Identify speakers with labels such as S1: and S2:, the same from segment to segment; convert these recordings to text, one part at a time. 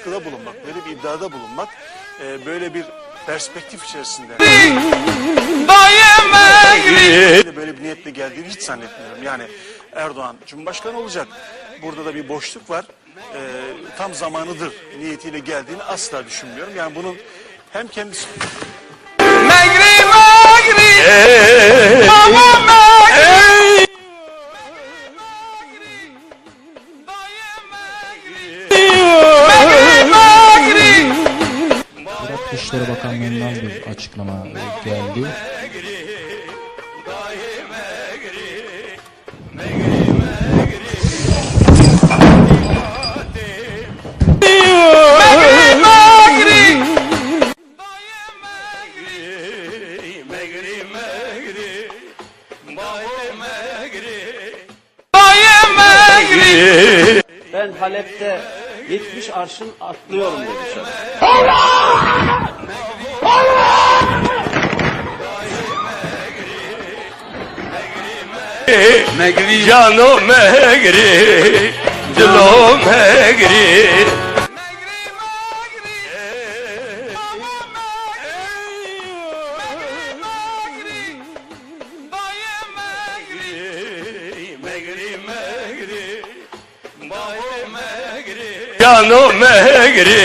S1: baskıda bulunmak, böyle bir iddiada bulunmak, e, böyle bir perspektif içerisinde böyle bir niyetle geldiğini hiç zannetmiyorum. Yani Erdoğan Cumhurbaşkanı olacak. Burada da bir boşluk var. E, tam zamanıdır niyetiyle geldiğini asla düşünmüyorum. Yani bunun hem kendisi
S2: Megri megri
S3: Dışişleri Bakanlığı'ndan bir açıklama geldi.
S2: Megri megri Dayı megri
S4: Ben Halep'te 70 arşın atlıyorum demiş.
S2: megri Cano megri. Dilo megri. Cano megri.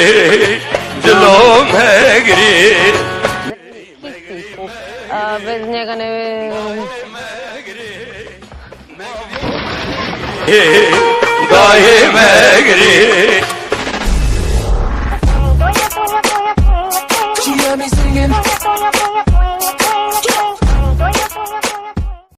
S2: Dilo megri.
S5: Uh, biasanya kan eh,
S2: Gaye megri